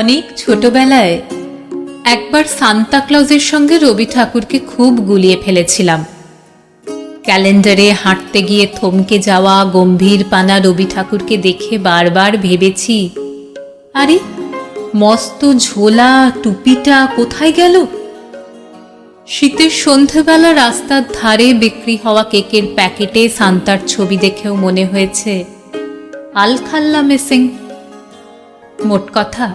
অনেক ছোটবেলায় একবার সান্তা ক্লজের সঙ্গে রবি ঠাকুরকে খুব গুলিয়ে ফেলেছিলাম। ক্যালেন্ডারে হাঁটতে গিয়ে থমকে যাওয়া গম্ভীর পানা রবি ঠাকুরকে দেখে বারবার ভেবেছি, আরে, মস্ত ঝোলা টুপিটা কোথায় গেল? শীতের সন্ধেবেলা রাস্তার ধারে বিক্রি হওয়া কেকের প্যাকেটে সান্তার ছবি দেখেও মনে হয়েছে, আলখাল্লা মিসিং। মোট কথা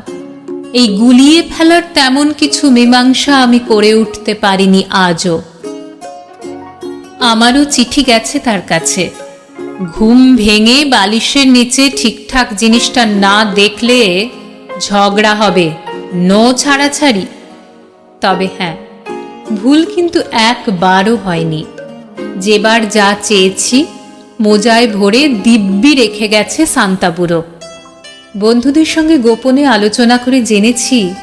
এই গুলিয়ে ফেলার তেমন কিছু মীমাংসা আমি করে উঠতে পারিনি আজও। আমারও চিঠি গেছে তার কাছে। ঘুম ভেঙে বালিশের নিচে ঠিকঠাক জিনিসটা না দেখলে ঝগড়া হবে, নো ছাড়াছাড়ি। তবে হ্যাঁ ভুল কিন্তু একবারও হয়নি। যেবার যা চেয়েছি, মোজায় ভরে দিব্যি রেখে গেছে সান্তাপুরো বন্ধুদের সঙ্গে গোপনে আলোচনা করে জেনেছি,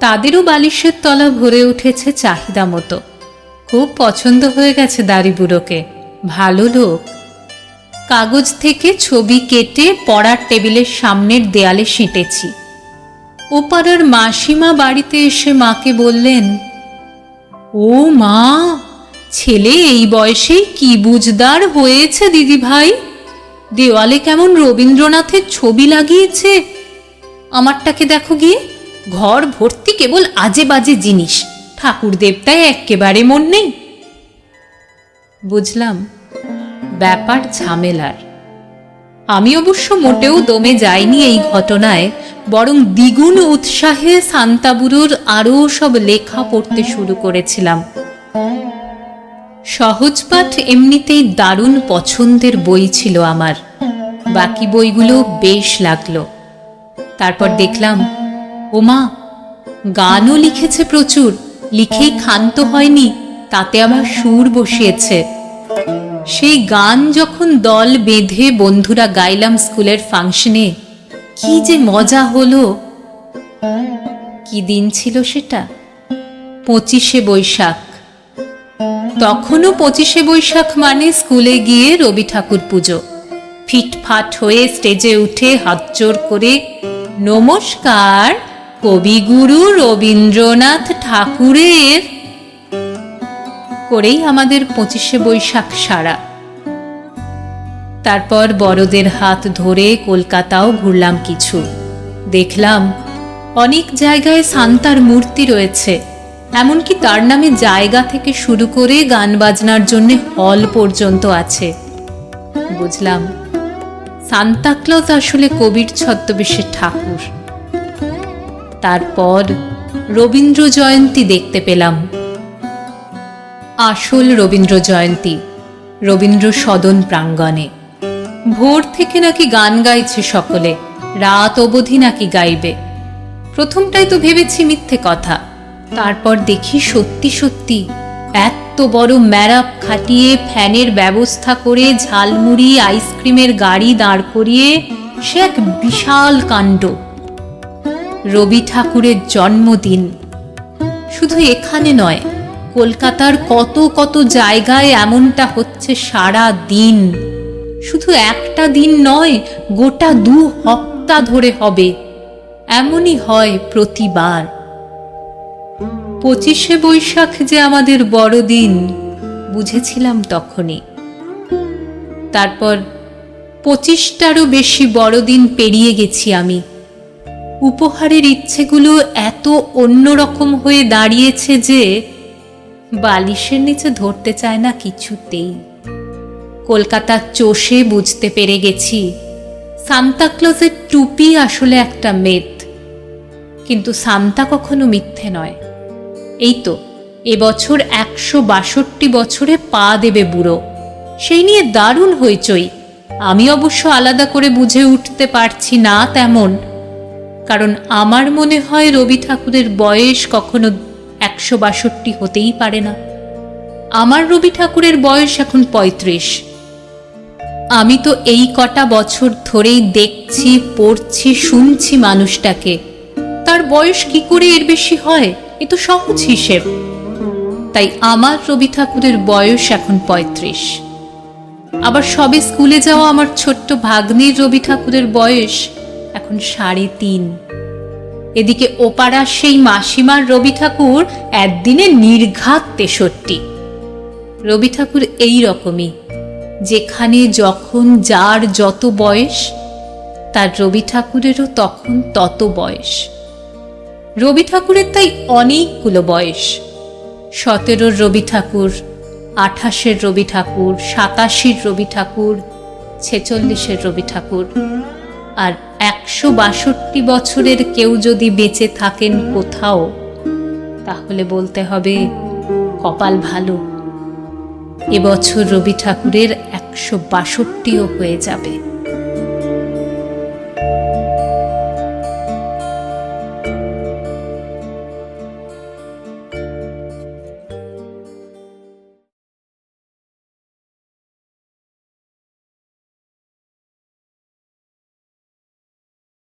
তাদেরও বালিশের তলা ভরে উঠেছে চাহিদা মতো। খুব পছন্দ হয়ে গেছে দাড়িবুড়োকে। ভালো লোক। কাগজ থেকে ছবি কেটে পড়ার টেবিলের সামনের দেয়ালে সেঁটেছি। ওপাড়ার মাসিমা বাড়িতে এসে মাকে বললেন, ও মা, ছেলে এই বয়সেই কি বুঝদার হয়েছে দিদি ভাই দেওয়ালে কেমন রবীন্দ্রনাথের ছবি লাগিয়েছে? আমারটাকে দেখো গিয়ে। ঘর ভর্তি কেবল আজে বাজে জিনিস। ঠাকুর দেবতায় একেবারে মন নেই। বুঝলাম, ব্যাপার ঝামেলার। আমি অবশ্য মোটেও দমে যাইনি এই ঘটনায়, বরং দ্বিগুণ উৎসাহে সান্তাবুরুর আরও সব লেখা পড়তে শুরু করেছিলাম। সহজপাঠ এমনিতেই দারুণ পছন্দের বই ছিল আমার। বাকি বইগুলো বেশ লাগল। তারপর দেখলাম, ওমা, গানও লিখেছে প্রচুর। লিখেই ক্ষান্ত হয়নি, তাতে আমার সুর বসিয়েছে। সেই গান যখন দল বেঁধে বন্ধুরা গাইলাম স্কুলের ফাংশনে, কি যে মজা হলো। কি দিন ছিল সেটা? পঁচিশে বৈশাখ। তখনও পঁচিশে বৈশাখ মানে স্কুলে গিয়ে রবি ঠাকুর পুজো। ফিটফাট হয়ে স্টেজে উঠে হাতজোর করে, নমস্কার, কবিগুরু রবীন্দ্রনাথ ঠাকুরের করেই আমাদের পঁচিশে বৈশাখ সারা। তারপর বড়দের হাত ধরে কলকাতাও ঘুরলাম কিছু। দেখলাম অনেক জায়গায় সান্তার মূর্তি রয়েছে। এমনকি তার নামে জায়গা থেকে শুরু করে গান বাজনার জন্য হল পর্যন্ত আছে। বুঝলাম। সান্তাক্লজ আসলে কবির ছদ্মবেশের ঠাকুর। তারপর রবীন্দ্র জয়ন্তী দেখতে পেলাম। আসল রবীন্দ্র জয়ন্তী, রবীন্দ্র সদন প্রাঙ্গণে। ভোর থেকে নাকি গান গাইছে সকলে, রাত অবধি নাকি গাইবে। প্রথমটাই তো ভেবেছি মিথ্যে কথা। তারপর দেখি সত্যি সত্যি এত বড় ম্যারাপ খাটিয়ে ফ্যানের ব্যবস্থা করে ঝালমুড়ি, আইসক্রিমের গাড়ি দাঁড় করিয়ে সে এক বিশাল কাণ্ড। রবি ঠাকুরের জন্মদিন। শুধু এখানে নয়, কলকাতার কত কত জায়গায় এমনটা হচ্ছে সারা দিন। শুধু একটা দিন নয়, গোটা দু হপ্তা ধরে হবে। এমনই হয় প্রতিবার। পঁচিশে বৈশাখ যে আমাদের বড়দিন, বুঝেছিলাম তখনই। তারপর পঁচিশটারও বেশি বড়দিন পেরিয়ে গেছি আমি। উপহারের ইচ্ছেগুলো এত অন্যরকম হয়ে দাঁড়িয়েছে যে বালিশের নিচে ধরতে চায় না কিছুতেই। কলকাতার চষে বুঝতে পেরে গেছি, সান্তাক্লজের টুপি আসলে একটা মেদ। কিন্তু সান্তা কখনো মিথ্যে নয়। এই তো এবছর একশো বাষট্টি বছরে পা দেবে বুড়ো। সেই নিয়ে দারুণ হইচই। আমি অবশ্য আলাদা করে বুঝে উঠতে পারছি না তেমন। কারণ আমার মনে হয় রবি ঠাকুরের বয়স কখনো একশো বাষট্টি হতেই পারে না। আমার রবি ঠাকুরের বয়স এখন পঁয়ত্রিশ। আমি তো এই কটা বছর ধরেই দেখছি, পড়ছি, শুনছি মানুষটাকে। তার বয়স কি করে এর বেশি হয়? এ তো সহজ হিসেব। তাই আমার রবি ঠাকুরের বয়স এখন পঁয়ত্রিশ। আবার সবে স্কুলে যাওয়া আমার ছোট্ট ভাগ্নির রবি ঠাকুরের বয়স এখন সাড়ে তিন। এদিকে ওপাড়ার সেই মাসিমার রবি ঠাকুর একদিনে নির্ঘাত তেষট্টি। রবি ঠাকুর এই রকমই, যেখানে যখন যার যত বয়স, তার রবি ঠাকুরেরও তখন তত বয়স। রবি ঠাকুরের তাই অনেকগুলো বয়স। সতেরোর রবি ঠাকুর, আঠাশের রবি ঠাকুর, সাতাশির রবি ঠাকুর, ছেচল্লিশের রবি ঠাকুর। আর একশো বাষট্টি বছরের কেউ যদি বেঁচে থাকেন কোথাও, তাহলে বলতে হবে কপাল ভালো। এবছর রবি ঠাকুরের একশো বাষট্টিও হয়ে যাবে।